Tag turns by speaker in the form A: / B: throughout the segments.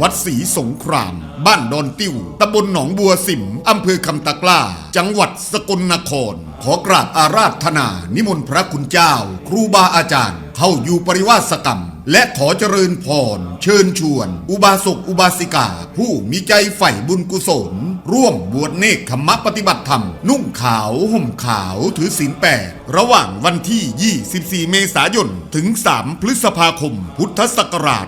A: วัดศรีสงคราม บ้านดอนติ้วตำบลหนองบัวสิมอำเภอคำตะกล้า จังหวัดสกลนคร ขอกราบอาราธนา นิมนต์พระคุณเจ้า ครูบาอาจารย์ เข้าอยู่ปริวาสกรรม และขอเจริญพร เชิญชวน อุบาสกอุบาสิกา ผู้มีใจใฝ่บุญกุศล ร่วมบวชเนกขมะปฏิบัติธรรม นุ่งขาวห่มขาวถือศีลแปดระหว่างวันที่ 24 เมษายน ถึง 3 พฤษภาคม พุทธศักราช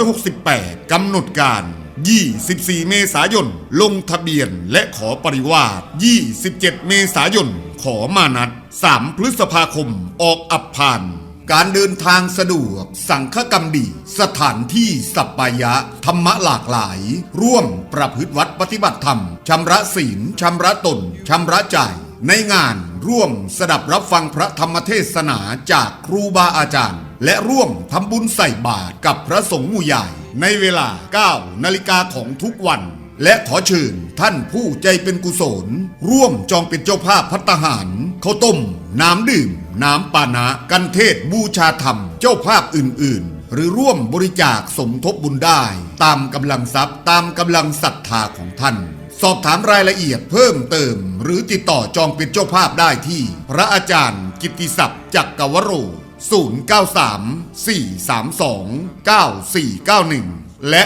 A: 2568 กำหนดการ 24 เมษายน ลงทะเบียนและขอปริวาส27 เมษายน ขอมานัด 3 พฤษภาคม ออกอับพาน การเดินทางสะดวก สังฆกรรมดี สถานที่สัปปายะ ธรรมะหลากหลาย ร่วมประพฤติวัดปฏิบัติธรรม ชำระศีล ชำระตน ชำระใจ ในงานร่วมสดับรับฟังพระธรรมเทศนาจากครูบาอาจารย์ และร่วมทำบุญใส่บาตรกับพระสงฆ์หมู่ใหญ่ ในเวลา 9 นาฬิกาของทุกวัน และขอเชิญท่านผู้ใจเป็นกุศล ร่วมจองเป็นเจ้าภาพพัตตาหารข้าวต้ม น้ำดื่ม น้ำปานะกันเทศบูชาธรรม เจ้าภาพอื่น ๆ หรือร่วมบริจาคสมทบบุญได้ ตามกำลังทรัพย์ตามกำลังศรัทธาของท่าน สอบถามรายละเอียดเพิ่มเติม หรือติดต่อจองเป็นเจ้าภาพได้ที่ พระอาจารย์ กิติศัพท์จักรวโร 093 432 9491 และ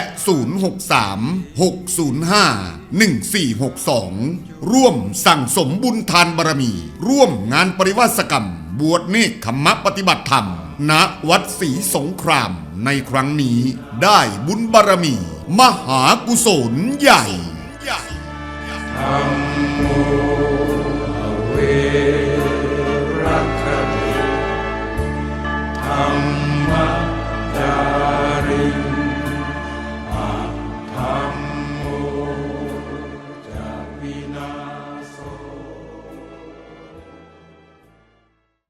A: 063 605 1462 ร่วมสั่งสมบุญทานบารมี ร่วมงานปริวาสกรรม บวชเนกขมะปฏิบัติธรรม ณ วัดศรีสงคราม ในครั้งนี้ได้บุญบารมี มหากุศลใหญ่
B: เวรัคติธรรม